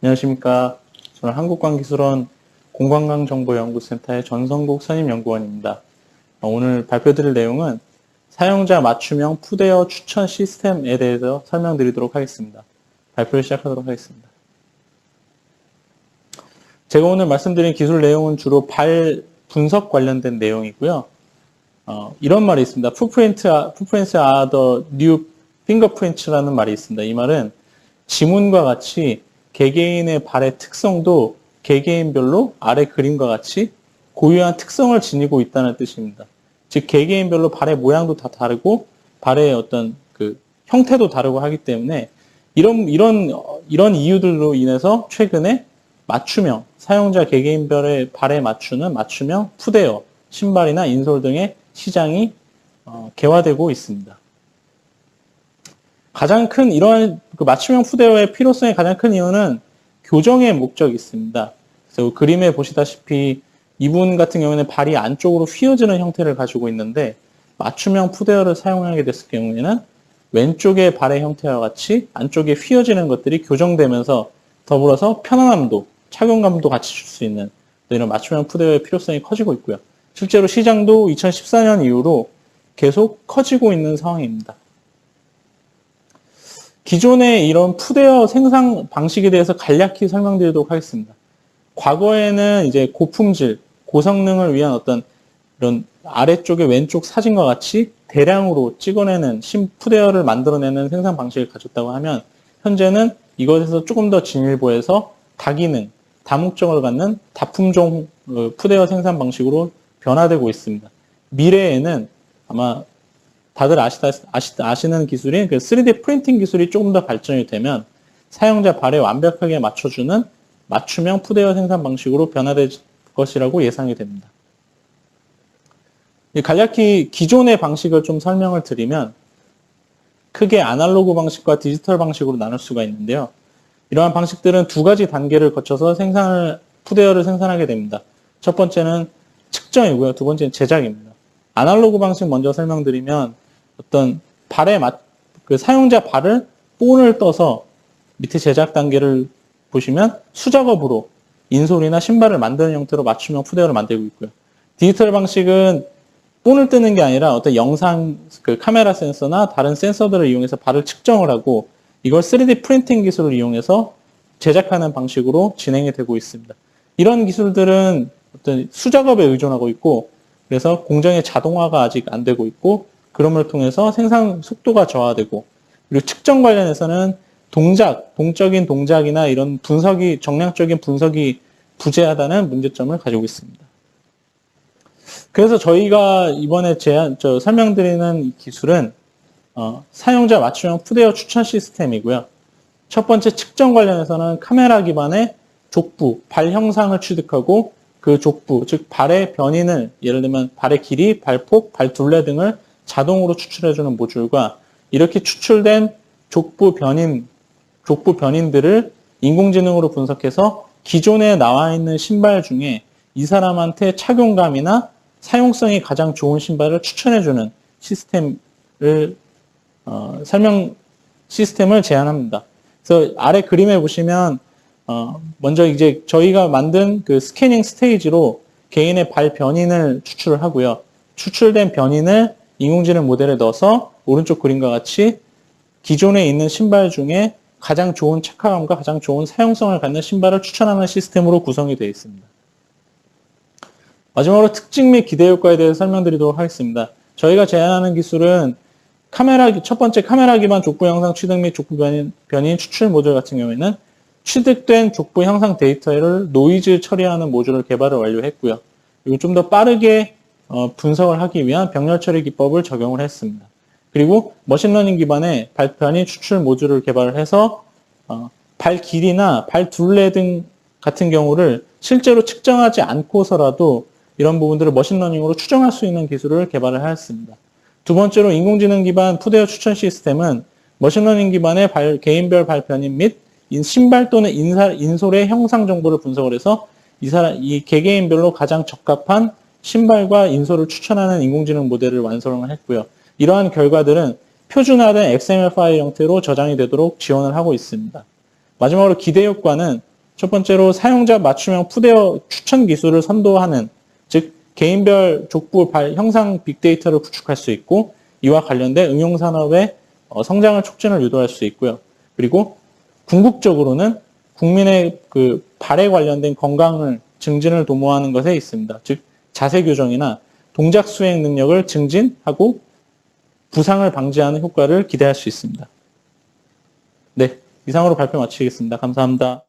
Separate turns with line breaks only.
안녕하십니까. 저는 한국관기술원 공관강정보연구센터의 전성국 선임연구원입니다. 어, 오늘 발표드릴 내용은 사용자 맞춤형 푸대어 추천 시스템에 대해서 설명드리도록 하겠습니다. 발표를 시작하도록 하겠습니다. 제가 오늘 말씀드린 기술 내용은 주로 발 분석 관련된 내용이고요. 어, 이런 말이 있습니다. footprint, footprints are the new fingerprints라는 말이 있습니다. 이 말은 지문과 같이 개개인의 발의 특성도 개개인별로 아래 그림과 같이 고유한 특성을 지니고 있다는 뜻입니다. 즉 개개인별로 발의 모양도 다 다르고 발의 어떤 그 형태도 다르고 하기 때문에 이런 이런 이런 이유들로 인해서 최근에 맞춤형 사용자 개개인별의 발에 맞추는 맞춤형 푸대어 신발이나 인솔 등의 시장이 어, 개화되고 있습니다. 가장 큰 이러한 그 맞춤형 푸대어의 필요성의 가장 큰 이유는 교정의 목적이 있습니다. 그래서 그림에 보시다시피 이분 같은 경우에는 발이 안쪽으로 휘어지는 형태를 가지고 있는데 맞춤형 푸대어를 사용하게 됐을 경우에는 왼쪽의 발의 형태와 같이 안쪽에 휘어지는 것들이 교정되면서 더불어서 편안함도 착용감도 같이 줄 수 있는 이런 맞춤형 푸대어의 필요성이 커지고 있고요. 실제로 시장도 2014년 이후로 계속 커지고 있는 상황입니다. 기존의 이런 푸대어 생산 방식에 대해서 간략히 설명드리도록 하겠습니다. 과거에는 이제 고품질, 고성능을 위한 어떤 이런 아래쪽의 왼쪽 사진과 같이 대량으로 찍어내는 신 푸대어를 만들어내는 생산 방식을 가졌다고 하면 현재는 이것에서 조금 더 진일보해서 다기능, 다목적을 갖는 다품종 어, 푸대어 생산 방식으로 변화되고 있습니다. 미래에는 아마 다들 아시다, 아시, 아시는 기술인 그 3D 프린팅 기술이 조금 더 발전이 되면 사용자 발에 완벽하게 맞춰주는 맞춤형 푸대어 생산 방식으로 변화될 것이라고 예상이 됩니다. 간략히 기존의 방식을 좀 설명을 드리면 크게 아날로그 방식과 디지털 방식으로 나눌 수가 있는데요. 이러한 방식들은 두 가지 단계를 거쳐서 생산을 푸대어를 생산하게 됩니다. 첫 번째는 측정이고요. 두 번째는 제작입니다. 아날로그 방식 먼저 설명드리면 어떤 발에 맞, 그 사용자 발을 본을 떠서 밑에 제작 단계를 보시면 수작업으로 인솔이나 신발을 만드는 형태로 맞춤형 푸대어를 만들고 있고요. 디지털 방식은 본을 뜨는 게 아니라 어떤 영상 그 카메라 센서나 다른 센서들을 이용해서 발을 측정을 하고 이걸 3D 프린팅 기술을 이용해서 제작하는 방식으로 진행이 되고 있습니다. 이런 기술들은 어떤 수작업에 의존하고 있고 그래서 공정의 자동화가 아직 안 되고 있고 그럼을 통해서 생산 속도가 저하되고 그리고 측정 관련해서는 동작, 동적인 동작이나 이런 분석이 정량적인 분석이 부재하다는 문제점을 가지고 있습니다. 그래서 저희가 이번에 제안, 저 설명드리는 이 기술은 어, 사용자 맞춤형 푸대어 추천 시스템이고요. 첫 번째 측정 관련해서는 카메라 기반의 족부, 발 형상을 취득하고 그 족부, 즉 발의 변인을 예를 들면 발의 길이, 발폭, 발 둘레 등을 자동으로 추출해주는 모듈과 이렇게 추출된 족부 변인, 족부 변인들을 인공지능으로 분석해서 기존에 나와 있는 신발 중에 이 사람한테 착용감이나 사용성이 가장 좋은 신발을 추천해주는 시스템을 어, 설명 시스템을 제안합니다. 그래서 아래 그림에 보시면 어, 먼저 이제 저희가 만든 그 스캐닝 스테이지로 개인의 발 변인을 추출을 하고요. 추출된 변인을 인공지능 모델에 넣어서 오른쪽 그림과 같이 기존에 있는 신발 중에 가장 좋은 착화감과 가장 좋은 사용성을 갖는 신발을 추천하는 시스템으로 구성이 되어 있습니다. 마지막으로 특징 및 기대 효과에 대해서 설명드리도록 하겠습니다. 저희가 제안하는 기술은 카메라 첫 번째 카메라 기반 족부 영상 취득 및 족부 변인, 변인 추출 모듈 같은 경우에는 취득된 족부 형상 데이터를 노이즈 처리하는 모듈을 개발을 완료했고요. 그리고 좀 더 빠르게 어, 분석을 하기 위한 병렬 처리 기법을 적용을 했습니다. 그리고 머신러닝 기반의 발편이 추출 모듈을 개발을 해서 어, 발 길이나 발 둘레 등 같은 경우를 실제로 측정하지 않고서라도 이런 부분들을 머신러닝으로 추정할 수 있는 기술을 개발을 하였습니다. 두 번째로 인공지능 기반 푸대어 추천 시스템은 머신러닝 기반의 발, 개인별 발편인 및 신발 또는 인사, 인솔의 형상 정보를 분석을 해서 이 사람, 이 개개인별로 가장 적합한 신발과 인솔을 추천하는 인공지능 모델을 완성을 했고요. 이러한 결과들은 표준화된 XML 파일 형태로 저장이 되도록 지원을 하고 있습니다. 마지막으로 기대 효과는 첫 번째로 사용자 맞춤형 푸대어 추천 기술을 선도하는, 즉 개인별 족보 발 형상 빅데이터를 구축할 수 있고 이와 관련된 응용 산업의 어, 성장을 촉진을 유도할 수 있고요. 그리고 궁극적으로는 국민의 그 발에 관련된 건강을 증진을 도모하는 것에 있습니다. 즉 자세 교정이나 동작 수행 능력을 증진하고 부상을 방지하는 효과를 기대할 수 있습니다. 네, 이상으로 발표 마치겠습니다. 감사합니다.